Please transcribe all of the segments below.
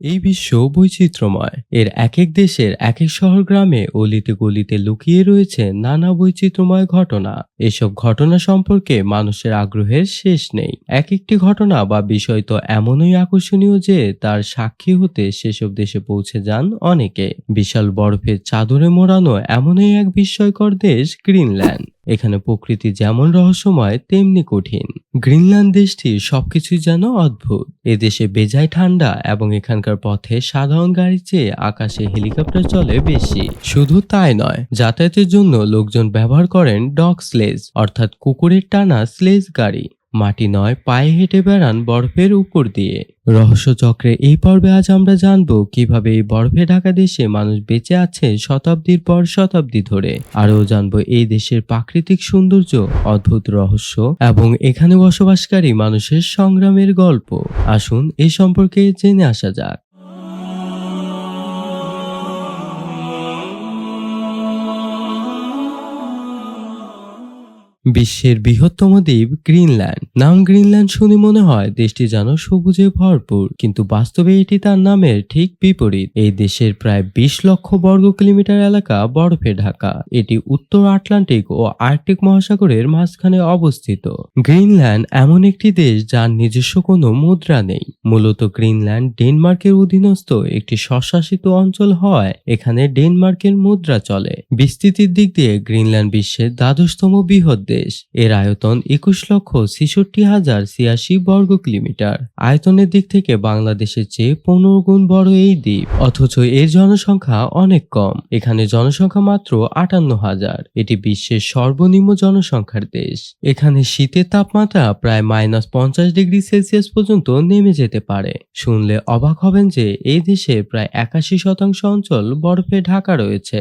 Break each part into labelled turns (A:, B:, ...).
A: এই বিশ্ব বৈচিত্র্যময়। এর এক এক দেশের এক এক শহর গ্রামে অলিতে গলিতে লুকিয়ে রয়েছে নানা বৈচিত্র্যময় ঘটনা। এসব ঘটনা সম্পর্কে মানুষের আগ্রহের শেষ নেই। এক একটি ঘটনা বা বিষয় তো এমনই আকর্ষণীয় যে তার সাক্ষী হতে সেসব দেশে পৌঁছে যান অনেকে। বিশাল বরফের চাদরে মোড়ানো এমনই এক বিস্ময়কর দেশ, গ্রিনল্যান্ড। এখানে প্রকৃতি যেমন রহস্যময়, তেমনি কঠিন। গ্রিনল্যান্ড দেশটি সবকিছুই যেন অদ্ভুত। এদেশে বেজায় ঠান্ডা এবং এখানকার পথে সাধারণ গাড়ির চেয়ে আকাশে হেলিকপ্টার চলে বেশি। শুধু তাই নয়, যাতায়াতের জন্য লোকজন ব্যবহার করেন ডগ স্লেজ, অর্থাৎ কুকুরের টানা স্লেজ গাড়ি। মাটি নয়, পায়ে হেঁটে বেড়ান বরফের উপর দিয়ে। রহস্য চক্রে এই পর্বে আজ আমরা জানব কীভাবে এই বরফে ঢাকা দেশে মানুষ বেঁচে আছে শতাব্দীর পর শতাব্দী ধরে। আরও জানব এই দেশের প্রাকৃতিক সৌন্দর্য, অদ্ভুত রহস্য এবং এখানে বসবাসকারী মানুষের সংগ্রামের গল্প। আসুন এ সম্পর্কে জেনে আসা যাক। বিশ্বের বৃহত্তম দ্বীপ গ্রিনল্যান্ড। নাম গ্রিনল্যান্ড শুনে মনে হয় দেশটি যেন সবুজে ভরপুর, কিন্তু বাস্তবে এটি তার নামের ঠিক বিপরীত। এই দেশের প্রায় বিশ লক্ষ বর্গ কিলোমিটার এলাকা বরফে ঢাকা। এটি উত্তর আটলান্টিক ও আর্কটিক মহাসাগরের মাঝখানে অবস্থিত। গ্রিনল্যান্ড এমন একটি দেশ যার নিজস্ব কোনো মুদ্রা নেই। মূলত গ্রিনল্যান্ড ডেনমার্কের অধীনস্থ একটি স্বশাসিত অঞ্চল হওয়ায় এখানে ডেনমার্কের মুদ্রা চলে। বিস্তৃতির দিক দিয়ে গ্রিনল্যান্ড বিশ্বের দ্বাদশতম বৃহৎ দেশ। এর আয়তন একুশ লক্ষ ছেষট্টি হাজার ছিয়াশি বর্গ কিলোমিটার। আয়তনের দিক থেকে বাংলাদেশের চেয়ে পনেরো গুণ বড় এই দ্বীপ। অথচ এর জনসংখ্যা অনেক কম। এখানে জনসংখ্যা মাত্র আটান্ন হাজার। এটি বিশ্বের সর্বনিম্ন জনসংখ্যার দেশ। এখানে শীতের তাপমাত্রা প্রায় মাইনাস পঞ্চাশ ডিগ্রি সেলসিয়াস পর্যন্ত নেমে যেতে পারে। শুনলে অবাক হবেন যে এই দেশে প্রায় একাশি শতাংশ অঞ্চল বরফে ঢাকা রয়েছে।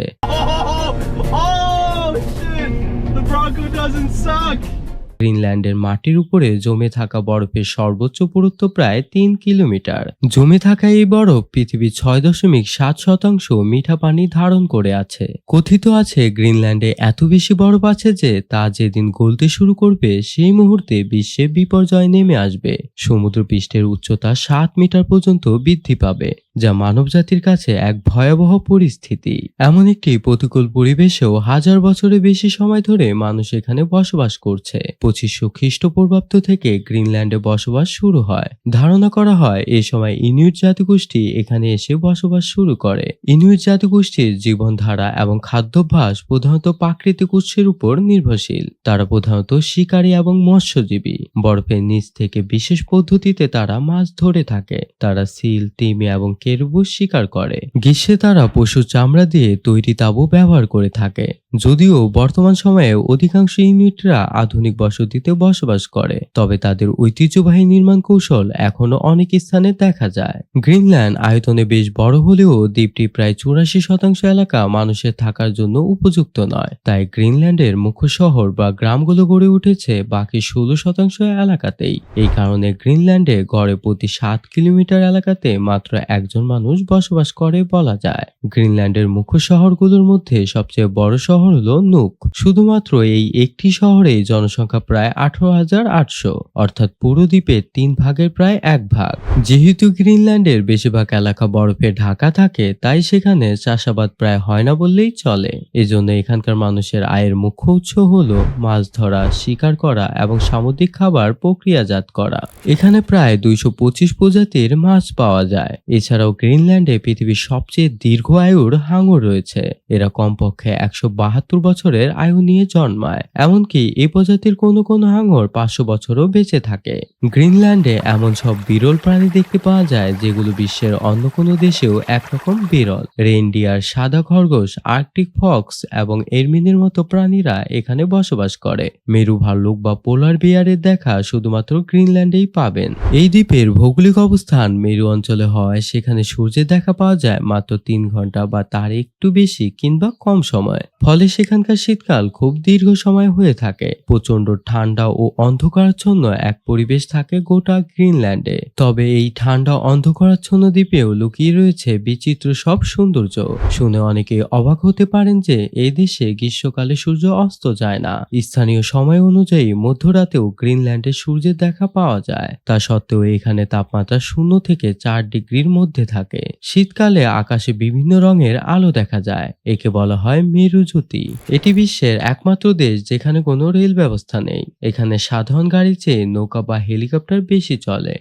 A: গ্রিনল্যান্ডের মাটির উপরে জমে থাকা বরফের সর্বোচ্চ পুরুত্ব প্রায় তিন কিলোমিটার। জমে থাকা এই বরফ পৃথিবীর ছয় দশমিক সাত শতাংশ মিঠা পানি ধারণ করে আছে। কথিত আছে, গ্রিনল্যান্ডে এত বেশি বরফ আছে যে তা যেদিন গলতে শুরু করবে, সেই মুহূর্তে বিশ্বে বিপর্যয় নেমে আসবে। সমুদ্র পৃষ্ঠের উচ্চতা সাত মিটার পর্যন্ত বৃদ্ধি পাবে। যা মানবজাতির কাছে এক ভয়াবহ পরিস্থিতি। এমন একটি প্রতিকূল পরিবেশেও হাজার বছরের বেশি সময় ধরে মানুষ এখানে বসবাস করছে। পঁচিশশো খ্রিস্টপূর্বাব্দ থেকে গ্রিনল্যান্ডে বসবাস শুরু হয়। ধারণা করা হয়, এ সময় ইনুইট জাতিগোষ্ঠী এখানে এসে বসবাস শুরু করে। ইনুইট জাতিগোষ্ঠীর জীবনধারা এবং খাদ্যাভ্যাস প্রধানত প্রাকৃতিক উৎসের উপর নির্ভরশীল। তারা প্রধানত শিকারী এবং মৎস্যজীবী। বরফের নিচ থেকে বিশেষ পদ্ধতিতে তারা মাছ ধরে থাকে। তারা সিল, তিমি এবং কেরুবু শিকার করে। গ্রীষ্মে তারা পশুর চামড়া দিয়ে তৈরি তাঁবু ব্যবহার করে থাকে। যদিও বর্তমান সময়ে অধিকাংশ ইউনিটরা আধুনিক বসতিতে বসবাস করে, তবে তাদের ঐতিহ্যবাহী নির্মাণ কৌশল এখনও অনেক স্থানে দেখা যায়। গ্রিনল্যান্ড আয়তনে বেশ বড় হলেও দ্বীপটি প্রায় চুরাশি শতাংশ এলাকা মানুষের থাকার জন্য উপযুক্ত নয়। তাই গ্রিনল্যান্ডের মুখ্য শহর বা গ্রামগুলো গড়ে উঠেছে বাকি ষোলো শতাংশ এলাকাতেই। এই কারণে গ্রিনল্যান্ডে গড়ে প্রতি সাত কিলোমিটার এলাকাতে মাত্র একজন মানুষ বসবাস করে বলা যায়। গ্রিনল্যান্ডের মুখ্য শহরগুলোর মধ্যে সবচেয়ে বড় শহর হলো নুক। শুধুমাত্র এই একটি শহরে জনসংখ্যা প্রায় আঠারো হাজার আটশো, অর্থাৎ পুরো দ্বীপের তিন ভাগের প্রায় এক ভাগ। যেহেতু গ্রিনল্যান্ডের বেশিরভাগ এলাকা বরফে ঢাকা থাকে, তাই সেখানে চাষাবাদ প্রায় হয় না বললেই চলে। এজন্য এখানকার মানুষের আয়ের মুখ্য উৎস হল মাছ ধরা, শিকার করা এবং সামুদ্রিক খাবার প্রক্রিয়াজাত করা। এখানে প্রায় দুইশো পঁচিশ প্রজাতির মাছ পাওয়া যায়। এছাড়াও গ্রিনল্যান্ডে পৃথিবীর সবচেয়ে দীর্ঘ আয়ুর হাঙর রয়েছে। এরা কমপক্ষে একশো বাহাত্তর বছরের আয়ু নিয়ে জন্মায়, এমনকি এই প্রজাতির কোনো কোনো হাঙর পাঁচশো বছরও বেঁচে থাকে। গ্রিনল্যান্ডে এমন সব বিরল প্রাণী দেখতে পাওয়া যায়, যেগুলো বিশ্বের অন্য কোনো দেশেও একরকম বিরল। রেনডিয়ার সাদা খরগোশ, আর্কটিক ফক্স এবং এরমিনের মতো প্রাণীরা এখানে বসবাস করে। মেরু ভাল্লুক বা পোলার বিয়ারের দেখা শুধুমাত্র গ্রিনল্যান্ডেই পাবেন। এই দ্বীপের ভৌগোলিক অবস্থান মেরু অঞ্চলে হওয়ায় সেখানে সূর্যের দেখা পাওয়া যায় মাত্র তিন ঘণ্টা বা তার একটু বেশি কিংবা কম সময়। ফলে সেখানকার শীতকাল খুব দীর্ঘ সময় হয়ে থাকে। প্রচণ্ড ঠান্ডা ও অন্ধকারাচ্ছন্ন এক পরিবেশ থাকে গোটা গ্রিনল্যান্ডে। তবে এই ঠান্ডা অন্ধকারাচ্ছন্ন দ্বীপেও লুকিয়ে রয়েছে বিচিত্র সব সৌন্দর্য। শুনে অনেকে অবাক হতে পারেন যে এই দেশে গ্রীষ্মকালে সূর্য অস্ত যায় না। স্থানীয় সময় অনুযায়ী মধ্যরাতেও গ্রিনল্যান্ডে সূর্যের দেখা পাওয়া যায়। তা সত্ত্বেও এখানে তাপমাত্রা শূন্য থেকে চার ডিগ্রির মধ্যে মধ্যে থাকে। শীতকালে আকাশে বিভিন্ন রঙের আলো দেখা যায়। একে বলা হয় মেরুজ্যোতি। এটি বিশ্বের একমাত্র দেশ যেখানে কোনো রেল ব্যবস্থা নেই। এখানে সাধারণ গাড়ির চেয়ে নৌকা বা হেলিকপ্টার বেশি চলে।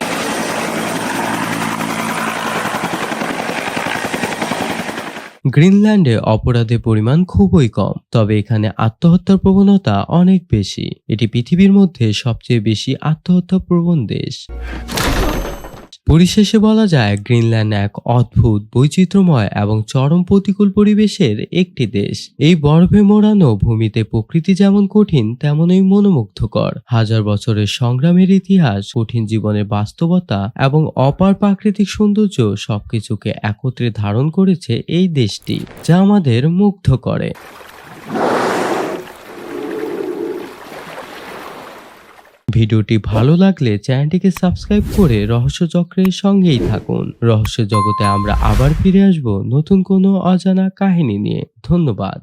A: গ্রিনল্যান্ডে অপরাধের পরিমাণ খুবই কম, তবে এখানে আত্মহত্যার প্রবণতা অনেক বেশি। এটি পৃথিবীর মধ্যে সবচেয়ে বেশি আত্মহত্যা প্রবণ দেশ। পরিশেষে বলা যায়, গ্রিনল্যান্ড এক অদ্ভুত, বৈচিত্র্যময় এবং চরম প্রতিকূল পরিবেশের একটি দেশ। এই বরফে মোড়ানো ভূমিতে প্রকৃতি যেমন কঠিন, তেমনই মনোমুগ্ধকর। হাজার বছরের সংগ্রামের ইতিহাস, কঠিন জীবনের বাস্তবতা এবং অপার প্রাকৃতিক সৌন্দর্য সবকিছুকে একত্রে ধারণ করেছে এই দেশটি, যা আমাদের মুগ্ধ করে। ভিডিওটি ভালো লাগলে চ্যানেলটিকে সাবস্ক্রাইব করে রহস্য চক্রের সঙ্গেই থাকুন। রহস্য জগতে আমরা আবার ফিরে আসব নতুন কোনো অজানা কাহিনী নিয়ে। ধন্যবাদ।